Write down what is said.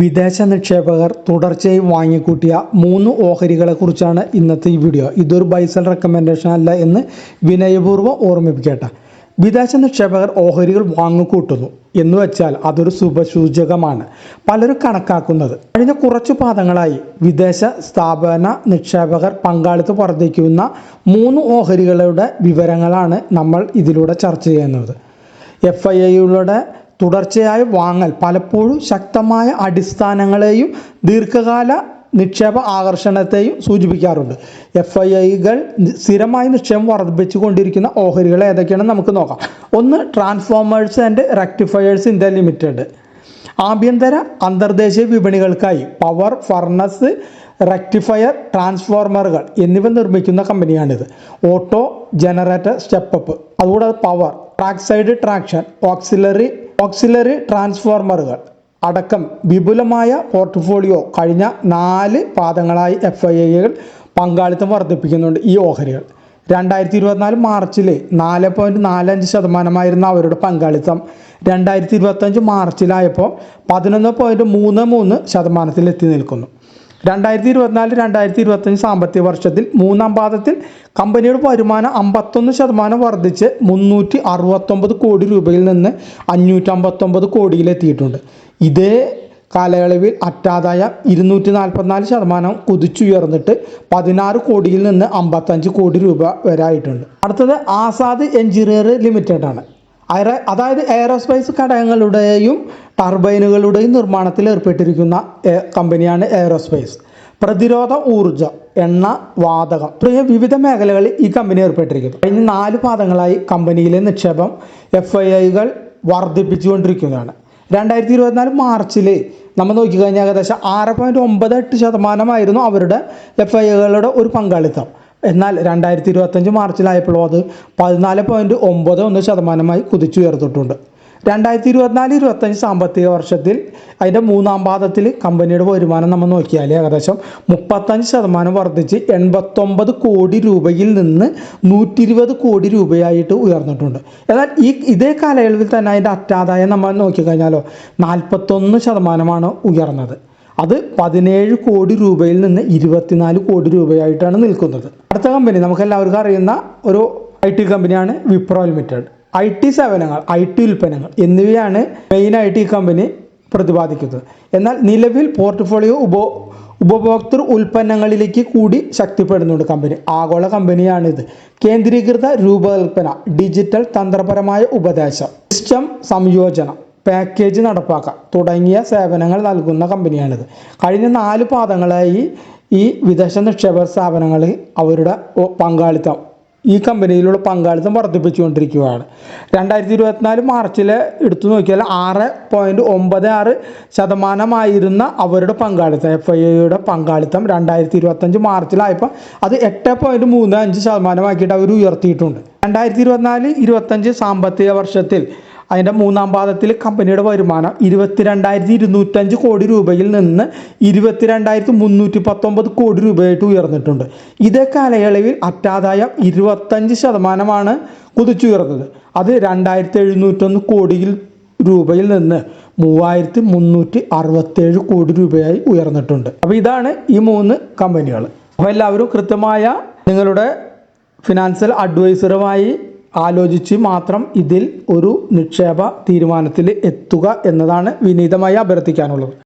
വിദേശ നിക്ഷേപകർ തുടർച്ചയായി വാങ്ങിക്കൂട്ടിയ മൂന്ന് ഓഹരികളെക്കുറിച്ചാണ് ഇന്നത്തെ ഈ വീഡിയോ. ഇതൊരു ബൈസൽ റെക്കമെൻഡേഷൻ അല്ല എന്ന് വിനയപൂർവം ഓർമ്മിപ്പിക്കട്ടെ. വിദേശ നിക്ഷേപകർ ഓഹരികൾ വാങ്ങിക്കൂട്ടുന്നു എന്ന് വെച്ചാൽ അതൊരു ശുഭസൂചകമാണ്. പലരും കണക്കാക്കുന്നത്. കഴിഞ്ഞ കുറച്ചു പാദങ്ങളായി വിദേശ സ്ഥാപന നിക്ഷേപകർ പങ്കാളിത്തം വർദ്ധിക്കുന്ന മൂന്ന് ഓഹരികളുടെ വിവരങ്ങളാണ് നമ്മൾ ഇതിലൂടെ ചർച്ച ചെയ്യുന്നത്. എഫ് ഐ ഐയുടെ തുടർച്ചയായ വാങ്ങൽ പലപ്പോഴും ശക്തമായ അടിസ്ഥാനങ്ങളെയും ദീർഘകാല നിക്ഷേപ ആകർഷണത്തെയും സൂചിപ്പിക്കാറുണ്ട്. എഫ് ഐ ഐകൾ സ്ഥിരമായി നിക്ഷേപം വർദ്ധിപ്പിച്ചു കൊണ്ടിരിക്കുന്ന ഓഹരികൾ ഏതൊക്കെയാണെന്ന് നമുക്ക് നോക്കാം. ഒന്ന് transformers and rectifiers India limited. ആഭ്യന്തര അന്തർദേശീയ വിപണികൾക്കായി പവർ ഫർണസ് റെക്ടിഫയർ ട്രാൻസ്ഫോർമറുകൾ എന്നിവ നിർമ്മിക്കുന്ന കമ്പനിയാണിത്. Auto generator step up. അതുകൂടാതെ power track side traction auxiliary auxiliary ട്രാൻസ്ഫോർമറുകൾ അടക്കം വിപുലമായ പോർട്ട്ഫോളിയോ കഴിഞ്ഞ നാല് പാദങ്ങളായി എഫ് ഐ ഐകൾ പങ്കാളിത്തം വർദ്ധിപ്പിക്കുന്നുണ്ട് ഈ ഓഹരികൾ. രണ്ടായിരത്തി ഇരുപത്തിനാല് മാർച്ചിൽ നാല് പോയിന്റ് നാലഞ്ച് ശതമാനമായിരുന്ന അവരുടെ പങ്കാളിത്തം. രണ്ടായിരത്തി ഇരുപത്തഞ്ച് മാർച്ചിലായപ്പോൾ പതിനൊന്ന് പോയിന്റ് മൂന്ന് മൂന്ന് ശതമാനത്തിൽ എത്തി നിൽക്കുന്നു. രണ്ടായിരത്തി ഇരുപത്തിനാല് രണ്ടായിരത്തി ഇരുപത്തഞ്ച് സാമ്പത്തിക വർഷത്തിൽ മൂന്നാം പാദത്തിൽ കമ്പനിയുടെ വരുമാനം അമ്പത്തൊന്ന് ശതമാനം വർദ്ധിച്ച് മുന്നൂറ്റി അറുപത്തൊമ്പത് കോടി രൂപയിൽ നിന്ന് അഞ്ഞൂറ്റമ്പത്തൊമ്പത് കോടിയിലെത്തിയിട്ടുണ്ട്. ഇതേ കാലയളവിൽ അറ്റാദായം ഇരുന്നൂറ്റി നാൽപ്പത്തിനാല് ശതമാനം കുതിച്ചുയർന്നിട്ട് പതിനാറ് കോടിയിൽ നിന്ന് അമ്പത്തഞ്ച് കോടി രൂപ വരെ ആയിട്ടുണ്ട്. അടുത്തത് ആസാദ് എഞ്ചിനീയർ ലിമിറ്റഡ് ആണ് അയറ അതായത് എയറോസ്പേസ് ഘടകങ്ങളുടെയും ടർബൈനുകളുടെയും നിർമ്മാണത്തിൽ ഏർപ്പെട്ടിരിക്കുന്ന കമ്പനിയാണ് എയറോസ്പേസ് പ്രതിരോധ ഊർജം എണ്ണ വാതകം തുടങ്ങിയ വിവിധ മേഖലകളിൽ ഈ കമ്പനി ഏർപ്പെട്ടിരിക്കുന്നു. കഴിഞ്ഞ നാല് പാദങ്ങളായി കമ്പനിയിലെ നിക്ഷേപം എഫ് ഐ ഐകൾ വർദ്ധിപ്പിച്ചുകൊണ്ടിരിക്കുന്നതാണ് രണ്ടായിരത്തി ഇരുപത്തിനാല് മാർച്ചിൽ നമ്മൾ നോക്കിക്കഴിഞ്ഞാൽ ഏകദേശം ആറ് പോയിന്റ് ഒമ്പത് എട്ട് ശതമാനമായിരുന്നു അവരുടെ എഫ് ഐ ഐകളുടെ ഒരു പങ്കാളിത്തം. എന്നാൽ രണ്ടായിരത്തി ഇരുപത്തഞ്ച് മാർച്ചിലായപ്പോഴും അത് പതിനാല് പോയിന്റ് ഒമ്പത് ഒന്ന് ശതമാനമായി കുതിച്ചുയർത്തിട്ടുണ്ട് രണ്ടായിരത്തി ഇരുപത്തിനാല് ഇരുപത്തഞ്ച് സാമ്പത്തിക വർഷത്തിൽ അതിന്റെ മൂന്നാം പാദത്തിൽ കമ്പനിയുടെ വരുമാനം നമ്മൾ നോക്കിയാൽ ഏകദേശം മുപ്പത്തഞ്ച് ശതമാനം വർദ്ധിച്ച് എൺപത്തൊമ്പത് കോടി രൂപയിൽ നിന്ന് നൂറ്റി ഇരുപത് കോടി രൂപയായിട്ട് ഉയർന്നിട്ടുണ്ട്. എന്നാൽ ഈ ഇതേ കാലയളവിൽ തന്നെ അതിന്റെ അറ്റാദായം നമ്മൾ നോക്കിക്കഴിഞ്ഞാലോ നാൽപ്പത്തൊന്ന് ശതമാനമാണ് ഉയർന്നത്. അത് പതിനേഴ് കോടി രൂപയിൽ നിന്ന് ഇരുപത്തിനാല് കോടി രൂപയായിട്ടാണ് നിൽക്കുന്നത്. അടുത്ത കമ്പനി നമുക്ക് എല്ലാവർക്കും അറിയുന്ന ഒരു ഐ ടി കമ്പനിയാണ് വിപ്രോ ലിമിറ്റഡ് ഐ ടി സേവനങ്ങൾ ഐ ടി ഉൽപ്പന്നങ്ങൾ എന്നിവയാണ് മെയിനായിട്ട് ഈ കമ്പനി പ്രതിപാദിക്കുന്നത്. എന്നാൽ നിലവിൽ പോർട്ട്ഫോളിയോ ഉപോ ഉപഭോക്തൃ ഉൽപ്പന്നങ്ങളിലേക്ക് കൂടി ശക്തിപ്പെടുന്നുണ്ട് കമ്പനി ആഗോള കമ്പനിയാണിത് കേന്ദ്രീകൃത രൂപകൽപ്പന ഡിജിറ്റൽ തന്ത്രപരമായ ഉപദേശം സിസ്റ്റം സംയോജനം പാക്കേജ് നടപ്പാക്കുക തുടങ്ങിയ സേവനങ്ങൾ നൽകുന്ന കമ്പനിയാണിത്. കഴിഞ്ഞ നാല് പാദങ്ങളായി ഈ വിദേശ നിക്ഷേപ സ്ഥാപനങ്ങളിൽ അവരുടെ പങ്കാളിത്തം ഈ കമ്പനിയിലുള്ള പങ്കാളിത്തം വർദ്ധിപ്പിച്ചുകൊണ്ടിരിക്കുകയാണ്. രണ്ടായിരത്തി ഇരുപത്തിനാല് മാർച്ചിൽ എടുത്തു നോക്കിയാൽ ആറ് പോയിന്റ് ഒമ്പത് ആറ് ശതമാനമായിരുന്ന അവരുടെ പങ്കാളിത്തം എഫ് ഐ ഐയുടെ പങ്കാളിത്തം രണ്ടായിരത്തി ഇരുപത്തഞ്ച് മാർച്ചിലായപ്പോൾ അത് എട്ട് പോയിന്റ് മൂന്ന് അഞ്ച് ശതമാനമാക്കിയിട്ട് അവർ ഉയർത്തിയിട്ടുണ്ട്. രണ്ടായിരത്തി ഇരുപത്തിനാല് ഇരുപത്തഞ്ച് സാമ്പത്തിക വർഷത്തിൽ അതിന്റെ മൂന്നാം പാദത്തിൽ കമ്പനിയുടെ വരുമാനം ഇരുപത്തിരണ്ടായിരത്തി ഇരുന്നൂറ്റഞ്ച് കോടി രൂപയിൽ നിന്ന് ഇരുപത്തിരണ്ടായിരത്തി മുന്നൂറ്റി പത്തൊമ്പത് കോടി രൂപയായിട്ട് ഉയർന്നിട്ടുണ്ട്. ഇതേ കാലയളവിൽ അറ്റാദായം ഇരുപത്തഞ്ച് ശതമാനമാണ് കുതിച്ചുയർന്നത്. അത് രണ്ടായിരത്തി എഴുന്നൂറ്റൊന്ന് കോടിയിൽ രൂപയിൽ നിന്ന് മൂവായിരത്തി മുന്നൂറ്റി അറുപത്തേഴ് കോടി രൂപയായി ഉയർന്നിട്ടുണ്ട്. അപ്പോൾ ഇതാണ് ഈ മൂന്ന് കമ്പനികൾ. അപ്പോൾ എല്ലാവരും കൃത്യമായ നിങ്ങളുടെ ഫിനാൻഷ്യൽ അഡ്വൈസറുമായി ആലോചിച്ച് മാത്രം ഇതിൽ ഒരു നിക്ഷേപ തീരുമാനത്തിൽ എത്തുക എന്നതാണ് വിനീതമായി അഭ്യർത്ഥിക്കാനുള്ളത്.